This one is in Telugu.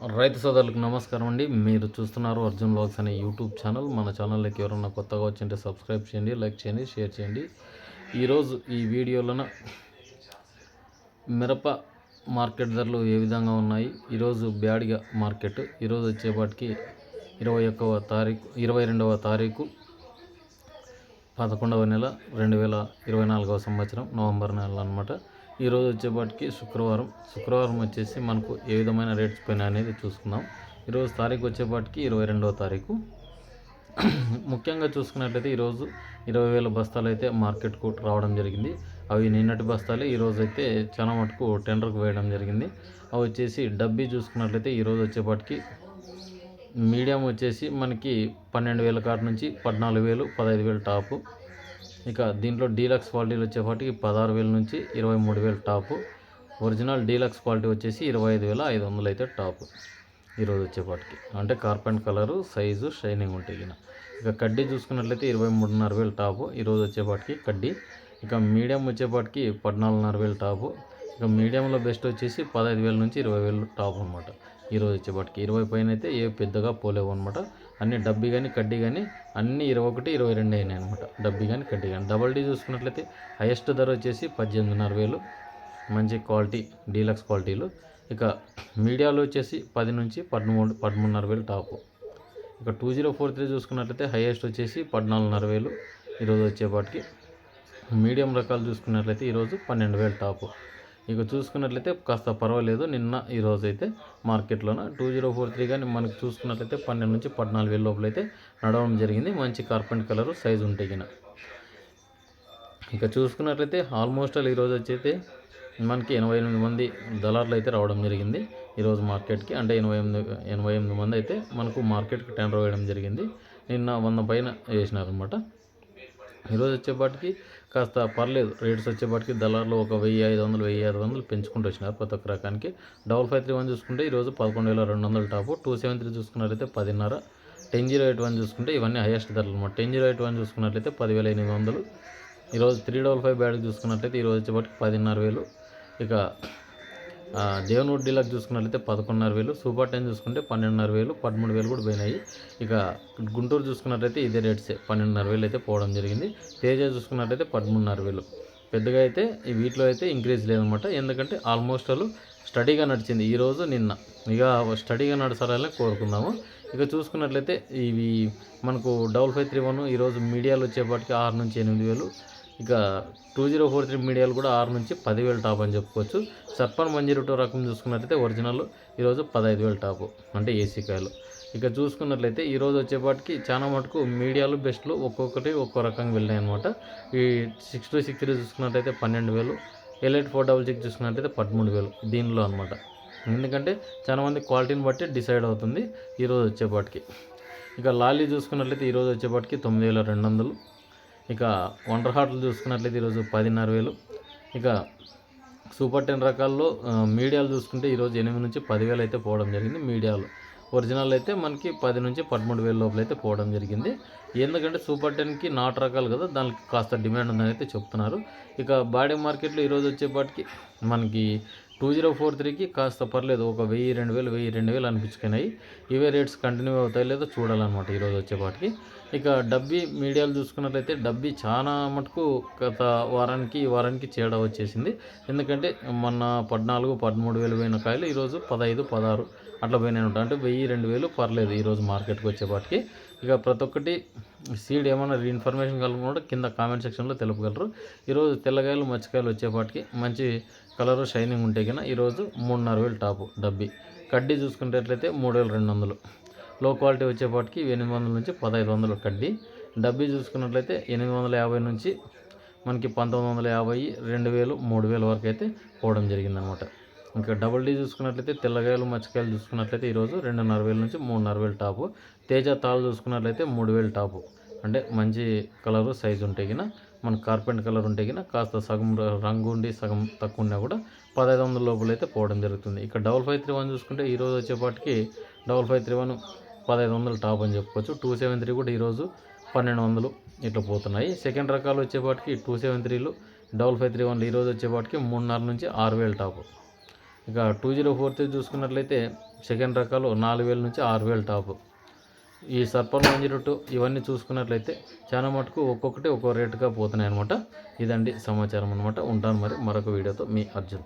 రైతు సోదరులకు నమస్కారం అండి. మీరు చూస్తున్నారు అర్జున్ బ్లాగ్స్ అనే యూట్యూబ్ ఛానల్. మన ఛానల్లోకి ఎవరన్నా కొత్తగా వచ్చింటే సబ్స్క్రైబ్ చేయండి లైక్ చేయండి షేర్ చేయండి. ఈరోజు ఈ వీడియోలోన మిరప మార్కెట్ ధరలు ఏ విధంగా ఉన్నాయి? ఈరోజు బ్యాడిగా మార్కెట్. ఈరోజు వచ్చేపాటికి ఇరవై ఒక్కవ తారీఖు ఇరవై రెండవ తారీఖు పదకొండవ నెల రెండు వేల ఇరవై నాలుగవ సంవత్సరం నవంబర్ నెల అనమాట ఈరోజు వచ్చేపాటికి శుక్రవారం. శుక్రవారం వచ్చేసి మనకు ఏ విధమైన రేట్స్ పైన అనేది చూసుకుందాం. ఈరోజు తారీఖు వచ్చేపాటికి ఇరవై రెండవ తారీఖు. ముఖ్యంగా చూసుకున్నట్లయితే ఈరోజు ఇరవై వేల బస్తాలు అయితే మార్కెట్కు రావడం జరిగింది. అవి నిన్నటి బస్తాలే ఈరోజు అయితే చాలా మటుకు టెండర్కు వేయడం జరిగింది. అవి వచ్చేసి డబ్బీ చూసుకున్నట్లయితే ఈరోజు వచ్చేపాటికి మీడియం వచ్చేసి మనకి పన్నెండు వేల కాటి నుంచి పద్నాలుగు వేలు పదహైదు వేలు టాపు. ఇక దీంట్లో డీలక్స్ క్వాలిటీలు వచ్చేపాటికి పదహారు వేల నుంచి ఇరవై మూడు వేలు టాపు. ఒరిజినల్ డీలక్స్ క్వాలిటీ వచ్చేసి ఇరవై ఐదు వేల ఐదు వందలు అయితే టాపు ఈరోజు వచ్చేపాటికి అంటే కార్పెంట్ కలరు సైజు షైనింగ్ ఉంటాయి ఇక కడ్డీ చూసుకున్నట్లయితే ఇరవై మూడున్నర వేలు టాపు ఈరోజు వచ్చేపాటికి కడ్డీ. ఇక మీడియం వచ్చేపాటికి పద్నాలుగున్నర వేలు టాపు. ఇక మీడియంలో బెస్ట్ వచ్చేసి పదహైదు వేల నుంచి ఇరవై వేలు టాప్ అనమాట ఈరోజు వచ్చేపాటికి ఇరవై పైన అయితే ఏ పెద్దగా పోలేవు అనమాట అన్ని డబ్బి కానీ కడ్డీ కానీ అన్ని ఇరవై ఒకటి ఇరవై రెండు అయినాయి అనమాట డబ్బి కానీ కడ్డీ కానీ డబల్ డీ చూసుకున్నట్లయితే హైయెస్ట్ ధర వచ్చేసి పద్దెనిమిదిన్నర వేలు. మంచి క్వాలిటీ డీలక్స్ క్వాలిటీలు ఇక మీడియాలో వచ్చేసి పది నుంచి పదమూడు పదమూడున్నర వేలు టాపు ఇక టూ జీరో ఫోర్ త్రీ చూసుకున్నట్లయితే హైయెస్ట్ వచ్చేసి పద్నాలుగున్నర వేలు. ఈరోజు వచ్చేపాటికి మీడియం రకాలు చూసుకున్నట్లయితే ఈరోజు పన్నెండు వేలు టాపు ఇక చూసుకున్నట్లయితే కాస్త పర్వాలేదు. నిన్న ఈరోజు అయితే మార్కెట్లోన టూ జీరో ఫోర్ త్రీ కానీ మనకు చూసుకున్నట్లయితే పన్నెండు నుంచి పద్నాలుగు వేల లోపల అయితే నడవడం జరిగింది. మంచి కార్పెంట్ కలరు సైజు ఉంటాయి గిన. ఇక చూసుకున్నట్లయితే ఆల్మోస్ట్ ఆల్ ఈరోజు వచ్చైతే మనకి ఎనభై ఎనిమిది మంది దళారులు అయితే రావడం జరిగింది ఈరోజు మార్కెట్కి. అంటే ఎనభై ఎనిమిది ఎనభై ఎనిమిది మంది అయితే మనకు మార్కెట్కి టెండర్ వేయడం జరిగింది. నిన్న వంద పైన వేసినారనమాట ఈరోజు వచ్చేపాటికి కాస్త పర్లేదు. రేట్స్ వచ్చేపాటికి దళారులు ఒక వెయ్యి ఐదు వందలు వెయ్యి ఐదు వందలు పెంచుకుంటూ వచ్చినారు ప్రతి ఒక్క రకానికి. డబల్ ఫైవ్ త్రీ వన్ చూసుకుంటే ఈరోజు పదకొండు వేల రెండు వందల టాపు. టూ సెవెన్ త్రీ చూసుకున్నట్లయితే పదిన్నర. టెన్ జీరో ఎయిట్ వన్ చూసుకుంటే ఇవన్నీ హైయెస్ట్ ధరలు అనమాట టెన్ జీరో ఎయిట్ వన్ చూసుకున్నట్లయితే పదివేల ఎనిమిది వందలు. ఈరోజు త్రీ డబల్ ఫైవ్ బ్యాగ్ చూసుకున్నట్లయితే ఈరోజు వచ్చేపాటికి పదిన్నర వేలు. ఇక దేవనూరు డీలక్స్ చూసుకున్నట్లయితే పదకొండున్నర వేలు సూపర్ టెన్ చూసుకుంటే పన్నెండున్నర వేలు పదమూడు వేలు కూడా పోయినాయి. ఇక గుంటూరు చూసుకున్నట్లయితే ఇదే రేట్సే పన్నెండున్నర వేలు అయితే పోవడం జరిగింది. తేజ చూసుకున్నట్లయితే పదమూడున్నర వేలు. పెద్దగా అయితే ఈ వీటిలో అయితే ఇంక్రీజ్ లేదనమాట. ఎందుకంటే ఆల్మోస్ట్ వాళ్ళు స్టడీగా నడిచింది. ఈరోజు నిన్న ఇక స్టడీగా నడచాలని కోరుకుందాము. ఇక చూసుకున్నట్లయితే ఇవి మనకు డబుల్ ఫైవ్ త్రీ వన్ ఈరోజు మీడియాలో వచ్చేపాటికి ఆరు నుంచి ఎనిమిది వేలు ఇక టూ జీరో ఫోర్ త్రీ మీడియాలు కూడా ఆరు నుంచి పదివేలు టాప్ అని చెప్పుకోవచ్చు. సర్పన్ వన్ జీరో టూ రకం చూసుకున్నట్లయితే ఒరిజినల్ ఈరోజు పదహైదు వేలు టాపు అంటే ఏసీ కాయలు. ఇక చూసుకున్నట్లయితే ఈరోజు వచ్చేపాటికి చాలా మటుకు మీడియాలు బెస్ట్లు ఒక్కొక్కటి ఒక్కో రకంగా వెళ్ళాయి అనమాట ఈ సిక్స్ టూ సిక్స్ త్రీ చూసుకున్నట్లయితే పన్నెండు వేలు ఎలైట్ ఫోర్ డబల్ సిక్స్ చూసుకున్నట్లయితే పదమూడు వేలు దీనిలో అనమాట ఎందుకంటే చాలా మంది క్వాలిటీని బట్టి డిసైడ్ అవుతుంది ఈరోజు వచ్చేపాటికి. ఇక లాలీ చూసుకున్నట్లయితే ఈరోజు వచ్చేపాటికి తొమ్మిది వేల రెండు వందలు ఇక వండర్ హార్ట్లు చూసుకున్నట్లయితే ఈరోజు పదిన్నర వేలు. ఇక సూపర్ టెన్ రకాల్లో మీడియాలు చూసుకుంటే ఈరోజు ఎనిమిది నుంచి పదివేలు అయితే పోవడం జరిగింది మీడియాలు. ఒరిజినల్ అయితే మనకి పది నుంచి పదమూడు వేల లోపల అయితే పోవడం జరిగింది. ఎందుకంటే సూపర్ టెన్కి నాట్ రకాలు కదా దానికి కాస్త డిమాండ్ ఉందని అయితే చెప్తున్నారు. ఇక బాడీ మార్కెట్లో ఈరోజు వచ్చేపాటికి మనకి టూ జీరో ఫోర్ త్రీకి కాస్త పర్లేదు ఒక వెయ్యి రెండు వేలు వెయ్యి రెండు వేలు అనిపించుకున్నాయి. ఇవే రేట్స్ కంటిన్యూ అవుతాయి లేదో చూడాలన్నమాట ఈరోజు వచ్చేపాటికి ఇక డబ్బీ మీడియాలు చూసుకున్నట్లయితే డబ్బీ చాలా మటుకు గత వారానికి ఈ వారానికి చేడ వచ్చేసింది. ఎందుకంటే మొన్న పద్నాలుగు పదమూడు వేలు పోయిన కాయలు ఈరోజు పదహైదు పదహారు అట్లా పోయినాయి ఉంటాయి అంటే వెయ్యి రెండు వేలు పర్లేదు ఈరోజు మార్కెట్కి వచ్చేపాటికి ఇక ప్రతి ఒక్కటి సీడ్ ఏమైనా ఇన్ఫర్మేషన్ కలుగుకుంటే కింద కామెంట్ సెక్షన్లో తెలుపగలరు. ఈరోజు తెల్లకాయలు మచ్చకాయలు వచ్చేపాటికి మంచి కలరు షైనింగ్ ఉంటే కన్నా ఈరోజు మూడున్నర వేలు టాపు డబ్బీ. కడ్డీ చూసుకునేట్లయితే మూడు వేల రెండు వందలు. లో క్వాలిటీ వచ్చేపాటికి ఎనిమిది వందల నుంచి పదహైదు వందలు కడ్డీ. డబ్బీ చూసుకున్నట్లయితే ఎనిమిది వందల యాభై నుంచి మనకి పంతొమ్మిది వందల యాభై రెండు వేలు మూడు వేల వరకు అయితే పోవడం జరిగిందనమాట. ఇంకా డబుల్ డీ చూసుకున్నట్లయితే తెల్లగాయలు మచ్చకాయలు చూసుకున్నట్లయితే ఈరోజు రెండున్నర వేల నుంచి మూడున్నర వేలు టాపు. తేజ తాళ్ళు చూసుకున్నట్లయితే మూడు వేలు టాపు. అంటే మంచి కలరు సైజు ఉంటే గిన మన కార్పెంట్ కలర్ ఉంటే గిన కాస్త సగం రంగు ఉండి సగం తక్కువ ఉన్నా కూడా పదహైదు వందల లోపల అయితే పోవడం జరుగుతుంది. ఇక డబల్ ఫైవ్ త్రీ వన్ చూసుకుంటే ఈరోజు వచ్చేపాటికి డబల్ ఫైవ్ త్రీ వన్ పదహైదు వందలు టాప్ అని చెప్పుకోవచ్చు. టూ సెవెన్ త్రీ కూడా ఈరోజు పన్నెండు వందలు ఇట్లా పోతున్నాయి. సెకండ్ రకాలు వచ్చేపాటికి టూ సెవెన్ త్రీలు డబల్ ఫైవ్ త్రీ వన్లు ఈరోజు వచ్చేపాటికి మూడున్నర నుంచి ఆరు వేలు టాపు. ఇక టూ జీరో ఫోర్ త్రీ చూసుకున్నట్లయితే సెకండ్ రకాలు నాలుగు వేల నుంచి ఆరు వేలు టాప్. ఈ సర్పల్ వన్ ఇవన్నీ చూసుకున్నట్లయితే చాలా మటుకు ఒక్కొక్కటి ఒక్కో రేటుగా పోతున్నాయి అనమాట ఇదండి సమాచారం అనమాట ఉంటాను మరి మరొక వీడియోతో మీ అర్జున్.